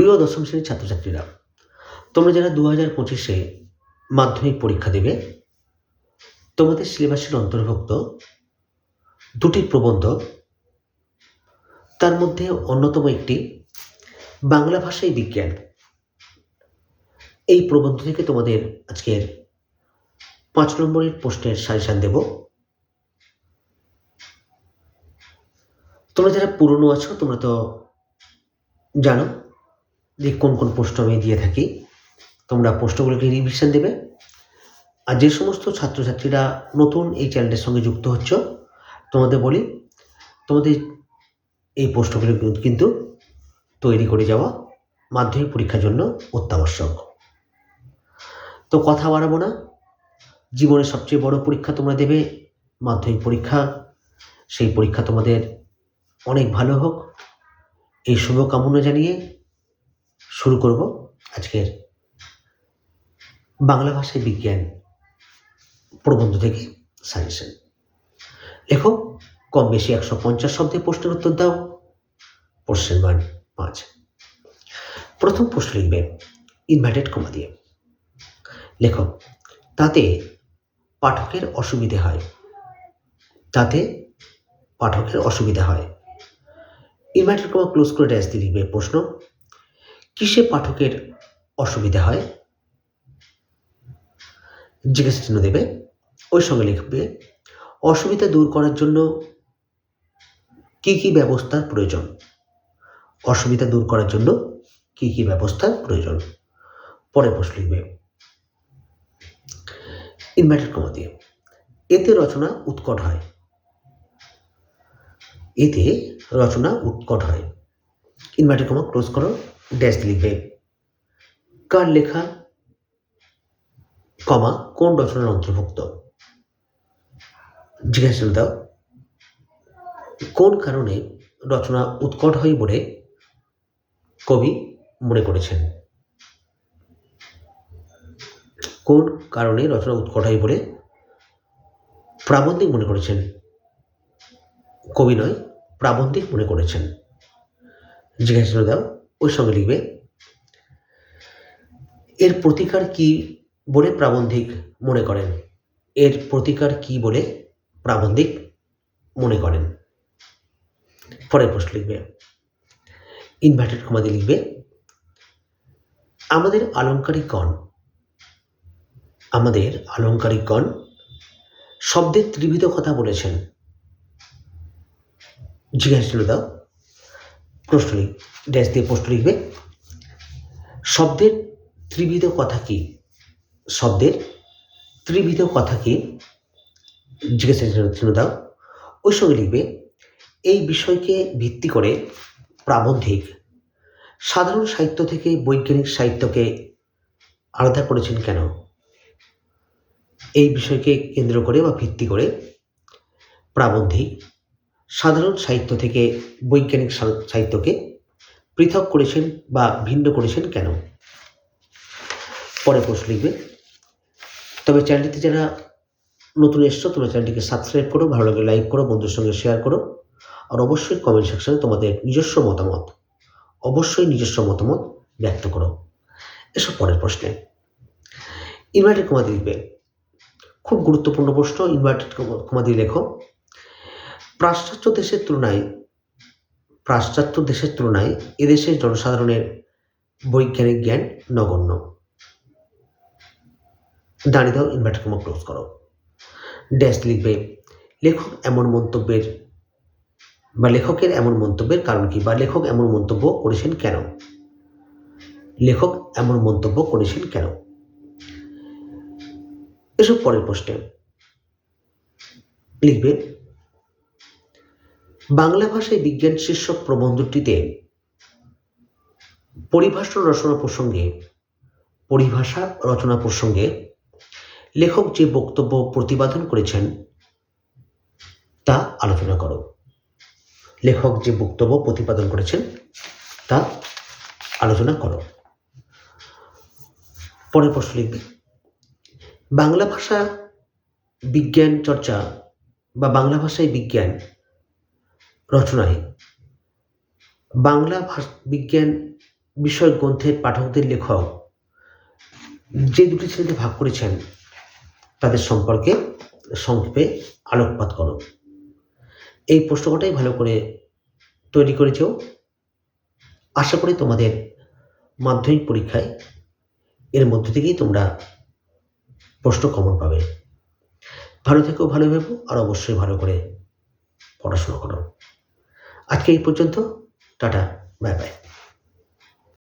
প্রিয় দশম শ্রেণির ছাত্রছাত্রীরা, তোমরা যারা দু হাজার পঁচিশে মাধ্যমিক পরীক্ষা দেবে, তোমাদের সিলেবাসের অন্তর্ভুক্ত দুটি প্রবন্ধ, তার মধ্যে অন্যতম একটি বাংলা ভাষায় বিজ্ঞান। এই প্রবন্ধ থেকে তোমাদের আজকের পাঁচ নম্বরের প্রশ্নের সাজেশান দেব। তোমরা যারা পুরনো আছো, তোমরা তো জানো যে কোন কোন প্রশ্ন আমি দিয়ে থাকি, তোমরা প্রশ্নগুলোকে রিভিশন দেবে। আর যে সমস্ত ছাত্রছাত্রীরা নতুন এই চ্যানেলের সঙ্গে যুক্ত হচ্ছ, তোমাদের বলি, তোমাদের এই প্রশ্নগুলো কিন্তু তৈরি করে যাওয়া মাধ্যমিক পরীক্ষার জন্য অত্যাবশ্যক। তো কথা বাড়াবো না। জীবনের সবচেয়ে বড় পরীক্ষা তোমরা দেবে মাধ্যমিক পরীক্ষা। সেই পরীক্ষা তোমাদের অনেক ভালো হোক। এই শুভকামনা জানিয়ে শুরু করব আজকের বাংলা ভাষায় বিজ্ঞান প্রবন্ধ থেকে সাজেশন লেখক কম বেশি একশো পঞ্চাশ শব্দে প্রশ্নের উত্তর দাও। প্রশ্নের মান পাঁচ। প্রথম প্রশ্ন লিখবে ইনভার্টেড কমা দিয়ে। লেখক তাতে পাঠকের অসুবিধে হয়। তাতে পাঠকের অসুবিধা হয়। ইনভার্টেড কমা ক্লোজ করে ড্যাশ দিয়ে লিখবে প্রশ্ন। কিসে পাঠকের অসুবিধা হয়? জিজ্ঞাসা চিহ্ন দেবে, ওই সঙ্গে লিখবে, অসুবিধা দূর করার জন্য কি কি ব্যবস্থার প্রয়োজন? অসুবিধা দূর করার জন্য কি কি ব্যবস্থার প্রয়োজন? পরে প্রশ্ন লিখবে ইনভার্টেড কমা দিয়ে, এতে রচনা উৎকট হয়। এতে রচনা উৎকট হয়। ইনভার্টেড কমা, ক্লোজ করো। ড্যাশ লিখবে কার লেখা? কমা, কোন রচনার অন্তর্ভুক্ত? জিজ্ঞাসা দাও কোন কারণে রচনা উৎকট হয় বলে কবি মনে করেছেন? কোন কারণে রচনা উৎকট হয় বলে প্রাবন্ধিক মনে করেছেন? কবি নয়, প্রাবন্ধিক মনে করেছেন। জিজ্ঞাসা দাও ওই সঙ্গে লিখবে। এর প্রতিকার কি বলে প্রাবন্ধিক মনে করেন? এর প্রতিকার কি বলে প্রাবন্ধিক মনে করেন? পরের প্রশ্ন লিখবে। ইনভার্টেড কমা দিয়ে লিখবে, আমাদের আলংকারিকগণ আমাদের আলংকারিকগণ শব্দের ত্রিবিধ কথা বলেছেন। জিজ্ঞাসা দাও। প্রশ্ন ড্যাশ দিয়ে প্রশ্ন লিখবে। শব্দের ত্রিবিধ কথা কি? শব্দের ত্রিবিধ কথা কি? জিজ্ঞাসা চিহ্ন দাও। ওই সঙ্গে লিখবে, এই বিষয়কে ভিত্তি করে প্রাবন্ধিক সাধারণ সাহিত্য থেকে বৈজ্ঞানিক সাহিত্যকে আলাদা করেছেন কেন? এই বিষয়কে কেন্দ্র করে বা ভিত্তি করে প্রাবন্ধিক সাধারণ সাহিত্য থেকে বৈজ্ঞানিক সাহিত্যকে পৃথক করেছেন বা ভিন্ন করেছেন কেন? পরে প্রশ্ন লিখবে। তবে চ্যানেলটিতে যারা নতুন এসছো, তোমরা চ্যানেলটিকে সাবস্ক্রাইব করো, ভালো লাগে লাইক করো বন্ধুর সঙ্গে শেয়ার করো, আর অবশ্যই কমেন্ট সেকশনে তোমাদের নিজস্ব মতামত, অবশ্যই নিজস্ব মতামত ব্যক্ত করো। এসব পরের প্রশ্নে। ইনভার্টেড কমা লিখবে খুব গুরুত্বপূর্ণ প্রশ্ন, ইনভার্টেড কমা লেখো। পাশ্চাত্য দেশের তুলনায়, পাশ্চাত্য দেশের তুলনায় এদেশের জনসাধারণের বৈজ্ঞানিক জ্ঞান নগণ্য। দাঁড়িয়ে দাও ইনভার্টার কমা ক্লোজ করো। ড্যাশ লিখবে, লেখক এমন মন্তব্যের বা লেখকের এমন মন্তব্যের কারণ কি? বা লেখক এমন মন্তব্য করেছেন কেন? লেখক এমন মন্তব্য করেছেন কেন? এসব পরের প্রশ্নে লিখবে বাংলা ভাষায় বিজ্ঞান শীর্ষক প্রবন্ধটিতে পরিভাষা রচনা প্রসঙ্গে, পরিভাষা রচনা প্রসঙ্গে লেখক যে বক্তব্য প্রতিপাদন করেছেন, তা আলোচনা করো। লেখক যে বক্তব্য প্রতিপাদন করেছেন, তা আলোচনা করো। পরের প্রশ্ন লিখবে। বাংলা ভাষা বিজ্ঞান চর্চা বা বাংলা ভাষায় বিজ্ঞান রচনায় বাংলা বিজ্ঞান বিষয় গ্রন্থের পাঠকদের লেখক যে দুটি শ্রেণীতে ভাগ করেছেন, তাদের সম্পর্কে সংক্ষেপে আলোকপাত করো। এই প্রশ্নটাই ভালো করে তৈরি করেছ। আশা করি তোমাদের মাধ্যমিক পরীক্ষায় এর মধ্য থেকেই তোমরা প্রশ্ন কমন পাবে। ভালো থেকেও ভালো ভেবো, আর অবশ্যই ভালো করে পড়াশোনা করো। আজকে এই পর্যন্ত টাটা বাই বাই।